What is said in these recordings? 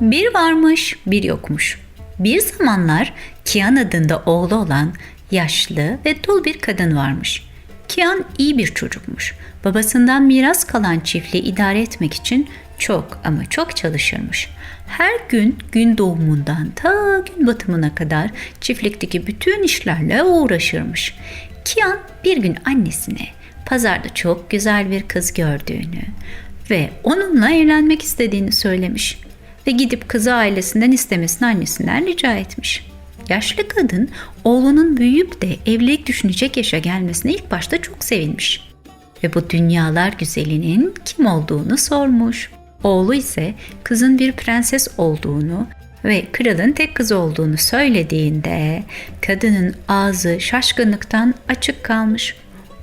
Bir varmış, bir yokmuş. Bir zamanlar Kian adında oğlu olan yaşlı ve dul bir kadın varmış. Kian iyi bir çocukmuş. Babasından miras kalan çiftliği idare etmek için çok ama çok çalışırmış. Her gün gün doğumundan ta gün batımına kadar çiftlikteki bütün işlerle uğraşırmış. Kian bir gün annesine pazarda çok güzel bir kız gördüğünü ve onunla evlenmek istediğini söylemiş ve gidip kızı ailesinden istemesini annesinden rica etmiş. Yaşlı kadın oğlunun büyüyüp de evlilik düşünecek yaşa gelmesine ilk başta çok sevinmiş. Ve bu dünyalar güzelinin kim olduğunu sormuş. Oğlu ise kızın bir prenses olduğunu ve kralın tek kızı olduğunu söylediğinde kadının ağzı şaşkınlıktan açık kalmış.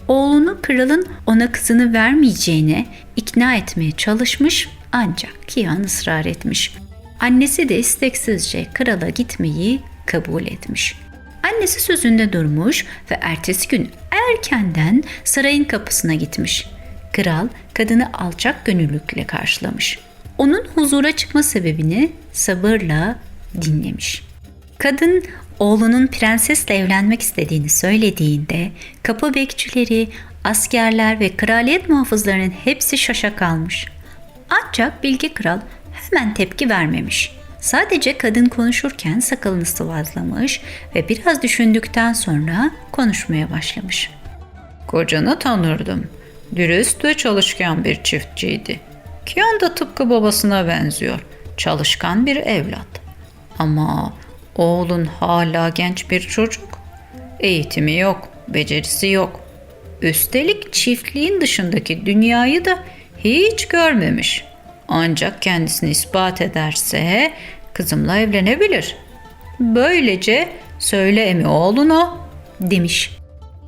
Oğlunu kralın ona kızını vermeyeceğine ikna etmeye çalışmış ancak Kian ısrar etmiş. Annesi de isteksizce krala gitmeyi kabul etmiş. Annesi sözünde durmuş ve ertesi gün erkenden sarayın kapısına gitmiş. Kral kadını alçak gönüllülükle karşılamış. Onun huzura çıkma sebebini sabırla dinlemiş. Kadın oğlunun prensesle evlenmek istediğini söylediğinde kapı bekçileri, askerler ve kraliyet muhafızlarının hepsi şaşa kalmış. Ancak Bilge Kral hemen tepki vermemiş. Sadece kadın konuşurken sakalını sıvazlamış ve biraz düşündükten sonra konuşmaya başlamış. Kocanı tanırdım. Dürüst ve çalışkan bir çiftçiydi. Kian da tıpkı babasına benziyor. Çalışkan bir evlat. Ama oğlun hala genç bir çocuk. Eğitimi yok, becerisi yok. Üstelik çiftliğin dışındaki dünyayı da hiç görmemiş. Ancak kendisini ispat ederse kızımla evlenebilir. Böylece söyle emi oğluna demiş.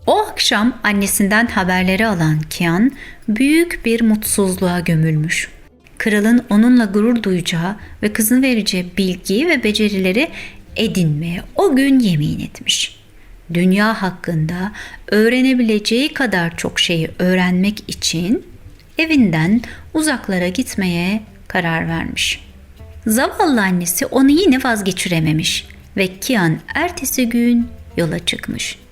O akşam annesinden haberleri alan Kian büyük bir mutsuzluğa gömülmüş. Kralın onunla gurur duyacağı ve kızın vereceği bilgi ve becerileri edinmeye o gün yemin etmiş. Dünya hakkında öğrenebileceği kadar çok şeyi öğrenmek için evinden uzaklara gitmeye karar vermiş. Zavallı annesi onu yine vazgeçirememiş ve Kian ertesi gün yola çıkmış.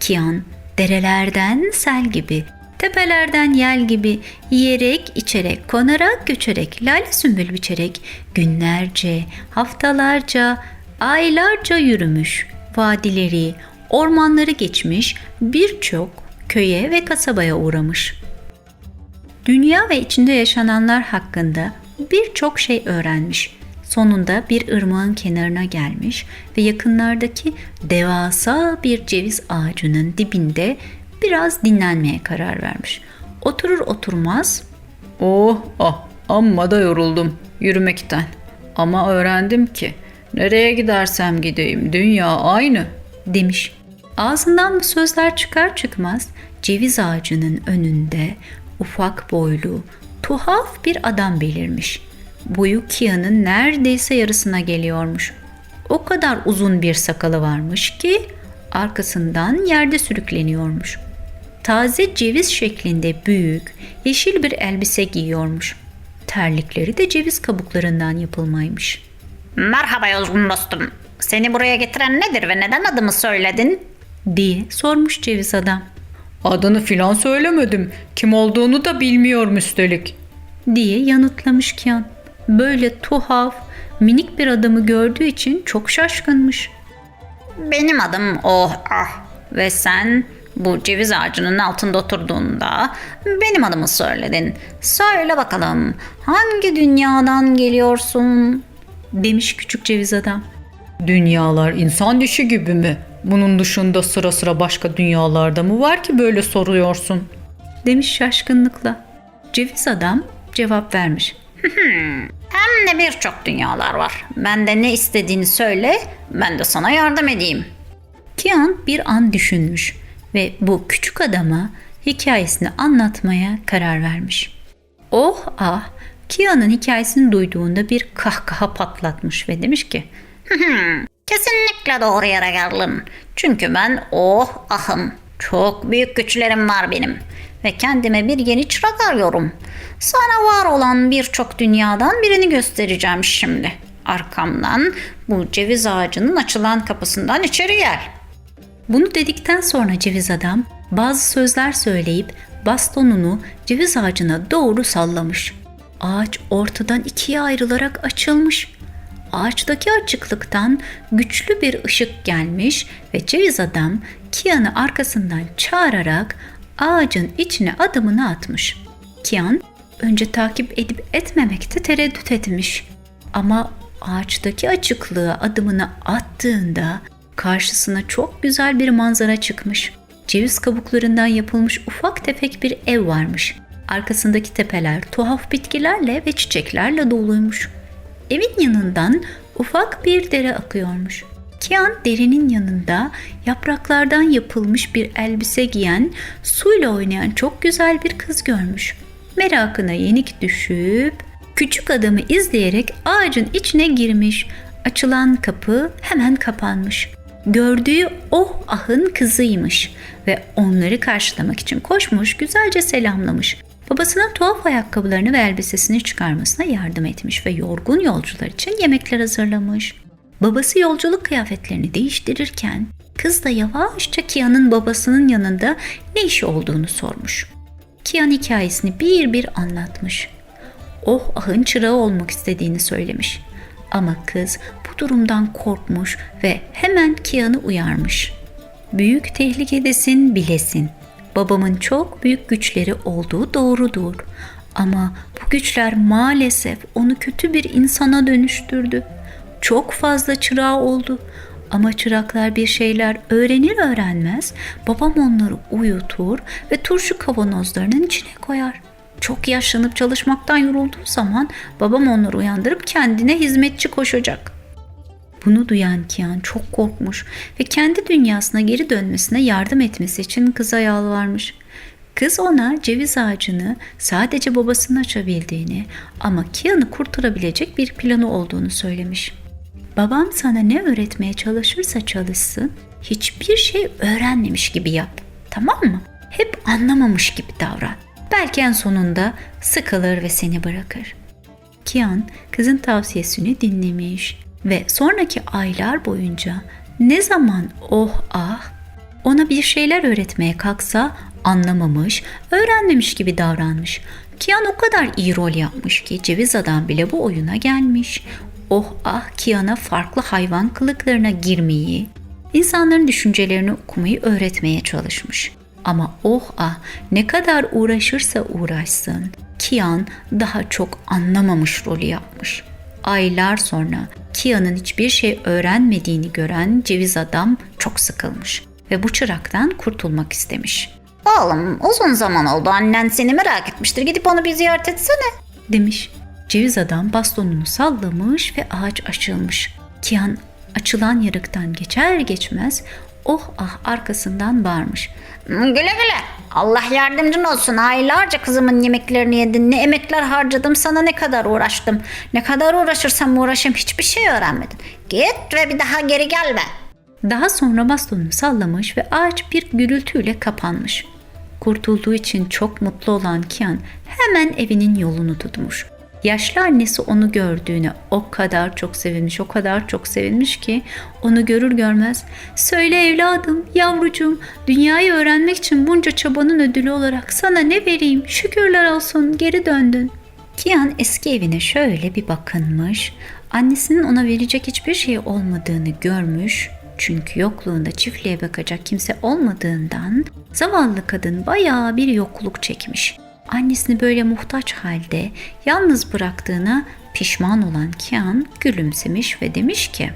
Kian derelerden sel gibi, tepelerden yel gibi yiyerek, içerek, konarak, göçerek, lale sümbül biçerek günlerce, haftalarca, aylarca yürümüş. Vadileri, ormanları geçmiş, birçok köye ve kasabaya uğramış. Dünya ve içinde yaşananlar hakkında birçok şey öğrenmiş. Sonunda bir ırmağın kenarına gelmiş ve yakınlardaki devasa bir ceviz ağacının dibinde biraz dinlenmeye karar vermiş. Oturur oturmaz Oh ah amma da yoruldum yürümekten. Ama öğrendim ki nereye gidersem gideyim dünya aynı. demiş. Ağzından bu sözler çıkar çıkmaz ceviz ağacının önünde ufak boylu, tuhaf bir adam belirmiş. Boyu Kia'nın neredeyse yarısına geliyormuş. O kadar uzun bir sakalı varmış ki arkasından yerde sürükleniyormuş. Taze ceviz şeklinde büyük, yeşil bir elbise giyiyormuş. Terlikleri de ceviz kabuklarından yapılmaymış. Merhaba yolgun dostum. Seni buraya getiren nedir ve neden adımı söyledin? diye sormuş ceviz adam. Adını filan söylemedim. Kim olduğunu da bilmiyorum üstelik. diye yanıtlamış Kian. Böyle tuhaf, minik bir adamı gördüğü için çok şaşkınmış. Benim adım Oh Ah ve sen bu ceviz ağacının altında oturduğunda benim adımı söyledin. Söyle bakalım hangi dünyadan geliyorsun? Demiş küçük ceviz adam. Dünyalar insan dişi gibi mi? Bunun dışında sıra sıra başka dünyalarda mı var ki böyle soruyorsun? Demiş şaşkınlıkla. Ceviz adam cevap vermiş. Hem de birçok dünyalar var. Ben de ne istediğini söyle, ben de sana yardım edeyim. Kian bir an düşünmüş ve bu küçük adama hikayesini anlatmaya karar vermiş. Oh ah Kian'ın hikayesini duyduğunda bir kahkaha patlatmış ve demiş ki Kesinlikle doğru yere geldin. Çünkü ben oh ahım. Çok büyük güçlerim var benim ve kendime bir yeni çırak arıyorum. Sana var olan birçok dünyadan birini göstereceğim şimdi. Arkamdan bu ceviz ağacının açılan kapısından içeri gel. Bunu dedikten sonra ceviz adam bazı sözler söyleyip bastonunu ceviz ağacına doğru sallamış. Ağaç ortadan ikiye ayrılarak açılmış. Ağaçtaki açıklıktan güçlü bir ışık gelmiş ve ceviz adam Kian'ı arkasından çağırarak ağacın içine adımını atmış. Kian önce takip edip etmemekte tereddüt etmiş. Ama ağaçtaki açıklığa adımını attığında karşısına çok güzel bir manzara çıkmış. Ceviz kabuklarından yapılmış ufak tefek bir ev varmış. Arkasındaki tepeler tuhaf bitkilerle ve çiçeklerle doluymuş. Evin yanından ufak bir dere akıyormuş. Kian derenin yanında yapraklardan yapılmış bir elbise giyen, suyla oynayan çok güzel bir kız görmüş. Merakına yenik düşüp küçük adamı izleyerek ağacın içine girmiş. Açılan kapı hemen kapanmış. Gördüğü oh ahın kızıymış ve onları karşılamak için koşmuş, güzelce selamlamış. Babasının tuhaf ayakkabılarını ve elbisesini çıkarmasına yardım etmiş ve yorgun yolcular için yemekler hazırlamış. Babası yolculuk kıyafetlerini değiştirirken kız da yavaşça Kia'nın babasının yanında ne işi olduğunu sormuş. Kian hikayesini bir bir anlatmış. Oh ahın çırağı olmak istediğini söylemiş. Ama kız bu durumdan korkmuş ve hemen Kian'ı uyarmış. Büyük tehlikedesin bilesin. Babamın çok büyük güçleri olduğu doğrudur. Ama bu güçler maalesef onu kötü bir insana dönüştürdü. Çok fazla çırağı oldu. Ama çıraklar bir şeyler öğrenir öğrenmez babam onları uyutur ve turşu kavanozlarının içine koyar. Çok yaşlanıp çalışmaktan yorulduğu zaman babam onları uyandırıp kendine hizmetçi koşacak. Bunu duyan Kian çok korkmuş ve kendi dünyasına geri dönmesine yardım etmesi için kıza yalvarmış. Kız ona ceviz ağacını sadece babasının açabildiğini ama Kian'ı kurtarabilecek bir planı olduğunu söylemiş. Babam sana ne öğretmeye çalışırsa çalışsın, hiçbir şey öğrenmemiş gibi yap. Tamam mı? Hep anlamamış gibi davran. Belki en sonunda sıkılır ve seni bırakır. Kian kızın tavsiyesini dinlemiş ve sonraki aylar boyunca ne zaman oh ah ona bir şeyler öğretmeye kalksa anlamamış, öğrenmemiş gibi davranmış. Kian o kadar iyi rol yapmış ki ceviz adam bile bu oyuna gelmiş. Oh ah Kian'a farklı hayvan kılıklarına girmeyi, insanların düşüncelerini okumayı öğretmeye çalışmış. Ama oh ah ne kadar uğraşırsa uğraşsın Kian daha çok anlamamış rolü yapmış. Aylar sonra Kia'nın hiçbir şey öğrenmediğini gören ceviz adam çok sıkılmış ve bu çıraktan kurtulmak istemiş. Oğlum uzun zaman oldu annen seni merak etmiştir gidip onu bir ziyaret etsene. Demiş. Ceviz adam bastonunu sallamış ve ağaç açılmış. Kian açılan yarıktan geçer geçmez oh ah arkasından bağırmış. Güle güle. Allah yardımcın olsun. Aylarca kızımın yemeklerini yedin. Ne emekler harcadım sana ne kadar uğraştım. Ne kadar uğraşırsam uğraşayım hiçbir şey öğrenmedin. Git ve bir daha geri gelme. Daha sonra bastonunu sallamış ve ağaç bir gürültüyle kapanmış. Kurtulduğu için çok mutlu olan Kian hemen evinin yolunu tutmuş. Yaşlı annesi onu gördüğüne o kadar çok sevinmiş, o kadar çok sevinmiş ki onu görür görmez "Söyle evladım, yavrucuğum, dünyayı öğrenmek için bunca çabanın ödülü olarak sana ne vereyim? Şükürler olsun, geri döndün." Kian eski evine şöyle bir bakınmış. Annesinin ona verecek hiçbir şey olmadığını görmüş. Çünkü yokluğunda çiftliğe bakacak kimse olmadığından zavallı kadın bayağı bir yokluk çekmiş. Annesini böyle muhtaç halde yalnız bıraktığına pişman olan Kian gülümsemiş ve demiş ki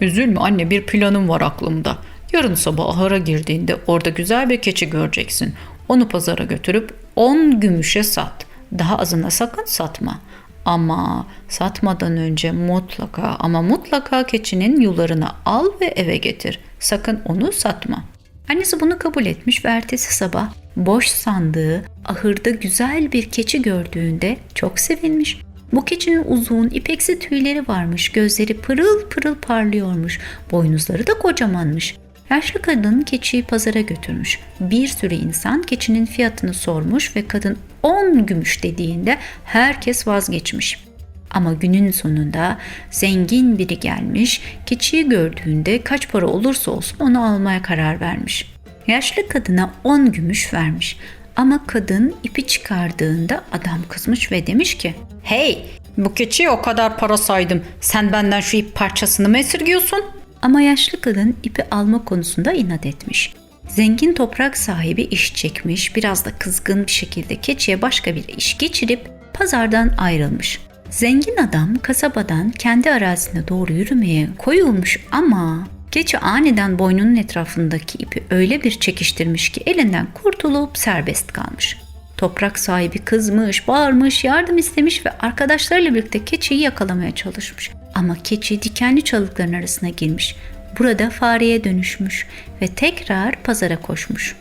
Üzülme anne bir planım var aklımda. Yarın sabah ahıra girdiğinde orada güzel bir keçi göreceksin. Onu pazara götürüp 10 gümüşe sat. Daha azına sakın satma. Ama satmadan önce mutlaka ama mutlaka keçinin yularını al ve eve getir. Sakın onu satma. Annesi bunu kabul etmiş ve ertesi sabah boş sandığı ahırda güzel bir keçi gördüğünde çok sevinmiş. Bu keçinin uzun ipeksi tüyleri varmış, gözleri pırıl pırıl parlıyormuş, boynuzları da kocamanmış Yaşlı kadın keçiyi pazara götürmüş. Bir sürü insan keçinin fiyatını sormuş ve kadın 10 gümüş dediğinde herkes vazgeçmiş. Ama günün sonunda zengin biri gelmiş, keçiyi gördüğünde kaç para olursa olsun onu almaya karar vermiş. Yaşlı kadına 10 gümüş vermiş. Ama kadın ipi çıkardığında adam kızmış ve demiş ki Hey bu keçiye o kadar para saydım. Sen benden şu ip parçasını mı esirgiyorsun? Ama yaşlı kadın ipi alma konusunda inat etmiş. Zengin toprak sahibi iş çekmiş, biraz da kızgın bir şekilde keçiye başka bir iş geçirip pazardan ayrılmış. Zengin adam kasabadan kendi arazisine doğru yürümeye koyulmuş ama keçi aniden boynunun etrafındaki ipi öyle bir çekiştirmiş ki elinden kurtulup serbest kalmış. Toprak sahibi kızmış, bağırmış, yardım istemiş ve arkadaşlarıyla birlikte keçiyi yakalamaya çalışmış. Ama keçi dikenli çalıkların arasına girmiş. Burada fareye dönüşmüş ve tekrar pazara koşmuş.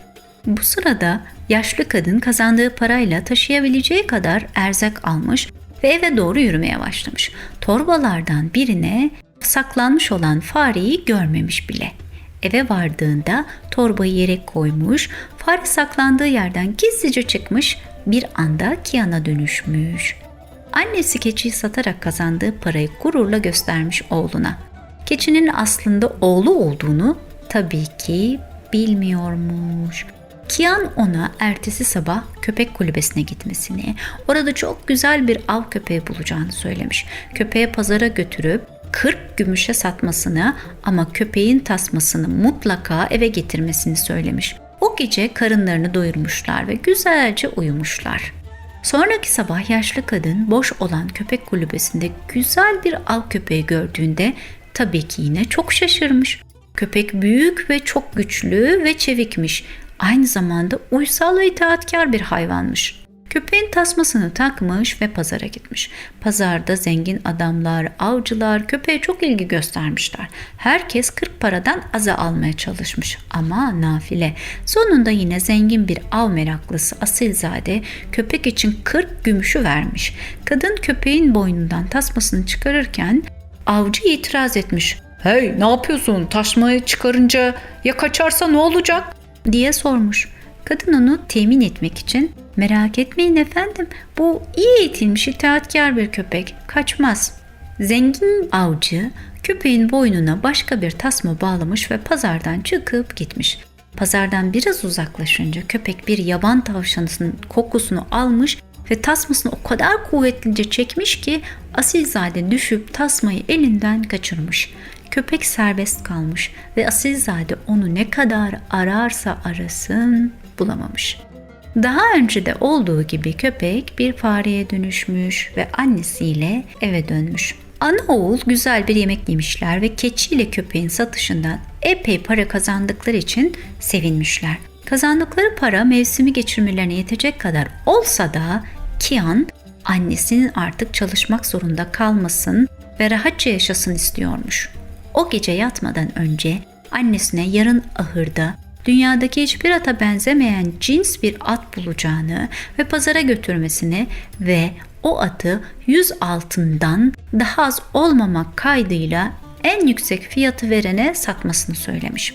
Bu sırada yaşlı kadın kazandığı parayla taşıyabileceği kadar erzak almış ve eve doğru yürümeye başlamış. Torbalardan birine saklanmış olan fareyi görmemiş bile. Eve vardığında torbayı yere koymuş, fare saklandığı yerden gizlice çıkmış, bir anda Kian'a dönüşmüş. Annesi keçiyi satarak kazandığı parayı gururla göstermiş oğluna. Keçinin aslında oğlu olduğunu tabii ki bilmiyormuş. Kian ona ertesi sabah köpek kulübesine gitmesini, orada çok güzel bir av köpeği bulacağını söylemiş. Köpeğe pazara götürüp 40 gümüşe satmasını ama köpeğin tasmasını mutlaka eve getirmesini söylemiş. O gece karınlarını doyurmuşlar ve güzelce uyumuşlar. Sonraki sabah yaşlı kadın boş olan köpek kulübesinde güzel bir av köpeği gördüğünde tabii ki yine çok şaşırmış. Köpek büyük ve çok güçlü ve çevikmiş. Aynı zamanda uysal ve itaatkar bir hayvanmış. Köpeğin tasmasını takmış ve pazara gitmiş. Pazarda zengin adamlar, avcılar köpeğe çok ilgi göstermişler. Herkes 40 paradan aza almaya çalışmış ama nafile. Sonunda yine zengin bir av meraklısı Asilzade köpek için 40 gümüşü vermiş. Kadın köpeğin boynundan tasmasını çıkarırken avcı itiraz etmiş. Hey ne yapıyorsun? Taşmayı çıkarınca ya kaçarsa ne olacak? Diye sormuş. Kadın onu temin etmek için merak etmeyin efendim bu iyi eğitilmiş itaatkar bir köpek kaçmaz. Zengin avcı köpeğin boynuna başka bir tasma bağlamış ve pazardan çıkıp gitmiş. Pazardan biraz uzaklaşınca köpek bir yaban tavşanının kokusunu almış ve tasmasını o kadar kuvvetlice çekmiş ki Asilzade düşüp tasmayı elinden kaçırmış. Köpek serbest kalmış ve Asilzade onu ne kadar ararsa arasın bulamamış. Daha önce de olduğu gibi köpek bir fareye dönüşmüş ve annesiyle eve dönmüş. Ana oğul güzel bir yemek yemişler ve keçiyle köpeğin satışından epey para kazandıkları için sevinmişler. Kazandıkları para mevsimi geçirmelerine yetecek kadar olsa da Kian annesinin artık çalışmak zorunda kalmasın ve rahatça yaşasın istiyormuş. O gece yatmadan önce annesine yarın ahırda dünyadaki hiçbir ata benzemeyen cins bir at bulacağını ve pazara götürmesini ve o atı 100 altından daha az olmamak kaydıyla en yüksek fiyatı verene satmasını söylemiş.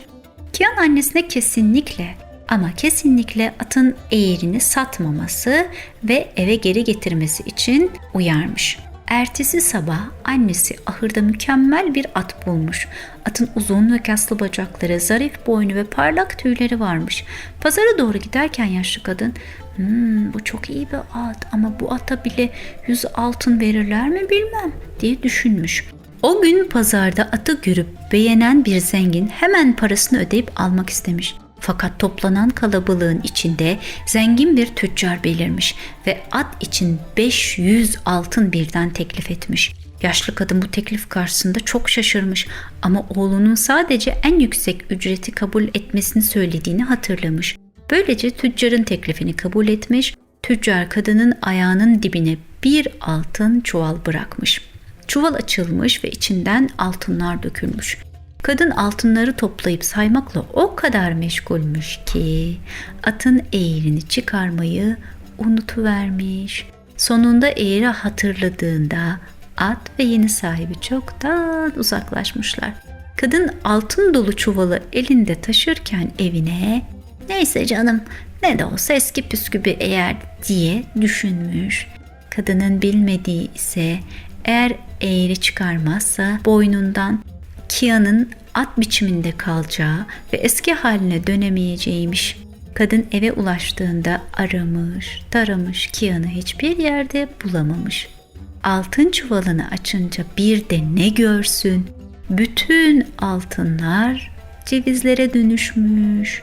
Kian annesine kesinlikle ama kesinlikle atın eğerini satmaması ve eve geri getirmesi için uyarmış. Ertesi sabah annesi ahırda mükemmel bir at bulmuş. Atın uzun ve kaslı bacakları, zarif boynu ve parlak tüyleri varmış. Pazara doğru giderken yaşlı kadın, hmm, bu çok iyi bir at ama bu ata bile yüz altın verirler mi bilmem diye düşünmüş. O gün pazarda atı görüp beğenen bir zengin hemen parasını ödeyip almak istemiş. Fakat toplanan kalabalığın içinde zengin bir tüccar belirmiş ve at için 500 altın birden teklif etmiş. Yaşlı kadın bu teklif karşısında çok şaşırmış ama oğlunun sadece en yüksek ücreti kabul etmesini söylediğini hatırlamış. Böylece tüccarın teklifini kabul etmiş, tüccar kadının ayağının dibine bir altın çuval bırakmış. Çuval açılmış ve içinden altınlar dökülmüş. Kadın altınları toplayıp saymakla o kadar meşgulmüş ki atın eğerini çıkarmayı unutuvermiş. Sonunda eğri hatırladığında at ve yeni sahibi çoktan uzaklaşmışlar. Kadın altın dolu çuvalı elinde taşırken evine Neyse canım ne de olsa eski püskü bir eğer diye düşünmüş. Kadının bilmediği ise eğer eğri çıkarmazsa boynundan Kia'nın at biçiminde kalacağı ve eski haline dönemeyeceğiymiş. Kadın eve ulaştığında aramış, taramış Kia'nı hiçbir yerde bulamamış. Altın çuvalını açınca bir de ne görsün? Bütün altınlar cevizlere dönüşmüş.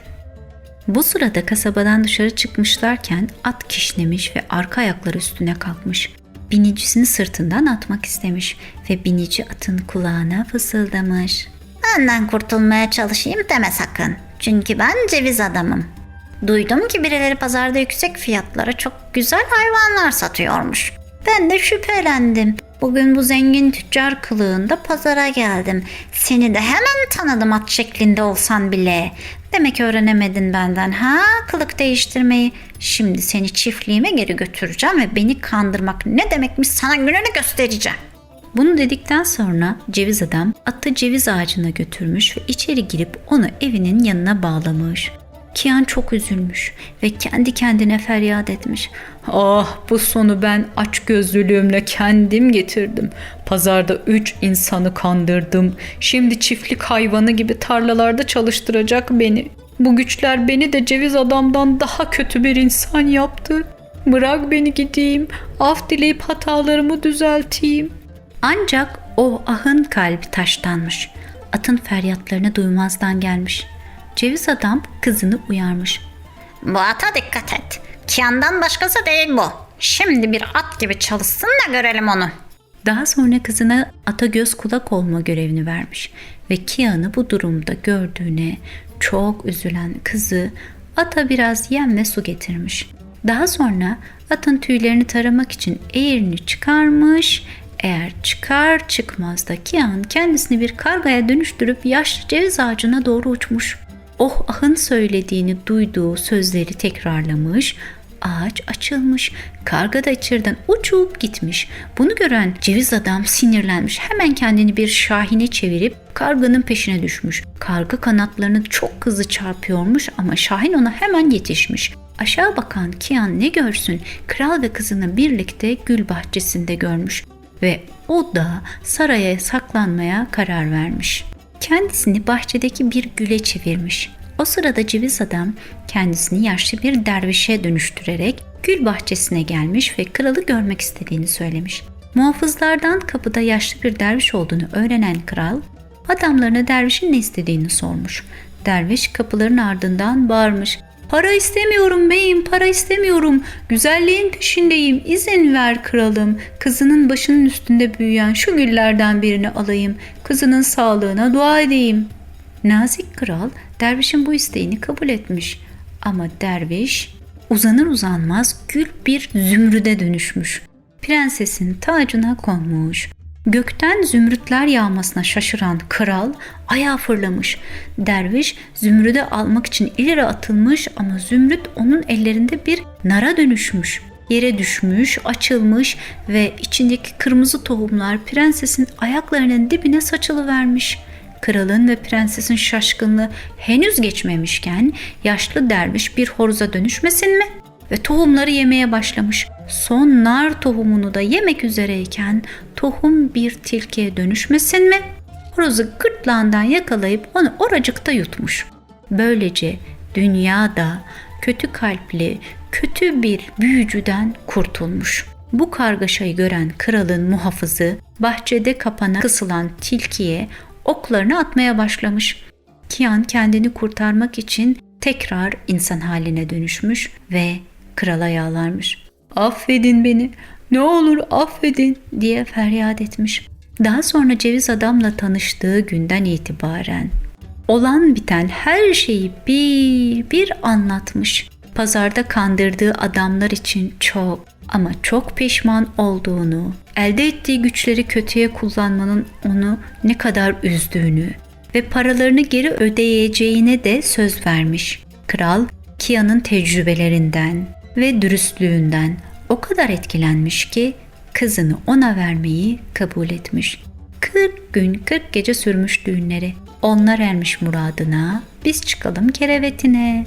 Bu sırada kasabadan dışarı çıkmışlarken at kişnemiş ve arka ayakları üstüne kalkmış. Binicisini sırtından atmak istemiş ve binici atın kulağına fısıldamış. Benden kurtulmaya çalışayım deme sakın. Çünkü ben ceviz adamım. Duydum ki birileri pazarda yüksek fiyatlara çok güzel hayvanlar satıyormuş. Ben de şüphelendim. Bugün bu zengin tüccar kılığında pazara geldim. Seni de hemen tanıdım at şeklinde olsan bile. Demek öğrenemedin benden ha kılık değiştirmeyi. Şimdi seni çiftliğime geri götüreceğim ve beni kandırmak ne demekmiş sana gününü göstereceğim. Bunu dedikten sonra ceviz adam atı ceviz ağacına götürmüş ve içeri girip onu evinin yanına bağlamış. Kian çok üzülmüş ve kendi kendine feryat etmiş. Ah bu sonu ben aç gözlülüğümle kendim getirdim. Pazarda üç insanı kandırdım. Şimdi çiftlik hayvanı gibi tarlalarda çalıştıracak beni. Bu güçler beni de ceviz adamdan daha kötü bir insan yaptı. Bırak beni gideyim. Af dileyip hatalarımı düzelteyim. Ancak o ahın kalbi taştanmış. Atın feryatlarını duymazdan gelmiş. Ceviz adam kızını uyarmış. Bu ata dikkat et. Kian'dan başkası değil bu. Şimdi bir at gibi çalışsın da görelim onu. Daha sonra kızına ata göz kulak olma görevini vermiş ve Kian'ı bu durumda gördüğüne çok üzülen kızı ata biraz yem ve su getirmiş. Daha sonra atın tüylerini taramak için eğerini çıkarmış. Eğer çıkar çıkmaz da Kian kendisini bir kargaya dönüştürüp yaşlı ceviz ağacına doğru uçmuş. Oh ahın söylediğini duyduğu sözleri tekrarlamış. Ağaç açılmış. Karga da içeriden uçup gitmiş. Bunu gören ceviz adam sinirlenmiş. Hemen kendini bir şahine çevirip karganın peşine düşmüş. Karga kanatlarını çok hızlı çarpıyormuş ama şahin ona hemen yetişmiş. Aşağı bakan Kian ne görsün? Kral ve kızını birlikte gül bahçesinde görmüş ve o da saraya saklanmaya karar vermiş. Kendisini bahçedeki bir güle çevirmiş. O sırada ceviz adam kendisini yaşlı bir dervişe dönüştürerek gül bahçesine gelmiş ve kralı görmek istediğini söylemiş. Muhafızlardan kapıda yaşlı bir derviş olduğunu öğrenen kral adamlarına dervişin ne istediğini sormuş. Derviş kapıların ardından bağırmış. Para istemiyorum beyim, para istemiyorum. Güzelliğin peşindeyim. İzin ver kralım. Kızının başının üstünde büyüyen şu güllerden birini alayım. Kızının sağlığına dua edeyim. Nazik kral dervişin bu isteğini kabul etmiş. Ama derviş uzanır uzanmaz gül bir zümrüde dönüşmüş. Prensesin tacına konmuş. Gökten zümrütler yağmasına şaşıran kral ayağa fırlamış. Derviş zümrüde almak için ileri atılmış ama zümrüt onun ellerinde bir nara dönüşmüş. Yere düşmüş, açılmış ve içindeki kırmızı tohumlar prensesin ayaklarının dibine saçılıvermiş. Kralın ve prensesin şaşkınlığı henüz geçmemişken yaşlı derviş bir horoza dönüşmesin mi? Ve tohumları yemeye başlamış. Son nar tohumunu da yemek üzereyken tohum bir tilkiye dönüşmesin mi? Horozu gırtlağından yakalayıp onu oracıkta yutmuş. Böylece dünyada kötü kalpli, kötü bir büyücüden kurtulmuş. Bu kargaşayı gören kralın muhafızı bahçede kapana kısılan tilkiye oklarını atmaya başlamış. Kian kendini kurtarmak için tekrar insan haline dönüşmüş ve krala yağlarmış. Affedin beni, ne olur affedin diye feryat etmiş. Daha sonra ceviz adamla tanıştığı günden itibaren olan biten her şeyi bir bir anlatmış. Pazarda kandırdığı adamlar için çok ama çok pişman olduğunu, elde ettiği güçleri kötüye kullanmanın onu ne kadar üzdüğünü ve paralarını geri ödeyeceğine de söz vermiş. Kral Kia'nın tecrübelerinden ve dürüstlüğünden o kadar etkilenmiş ki kızını ona vermeyi kabul etmiş. 40 gün 40 gece sürmüş düğünleri. Onlar ermiş muradına, biz çıkalım kerevetine.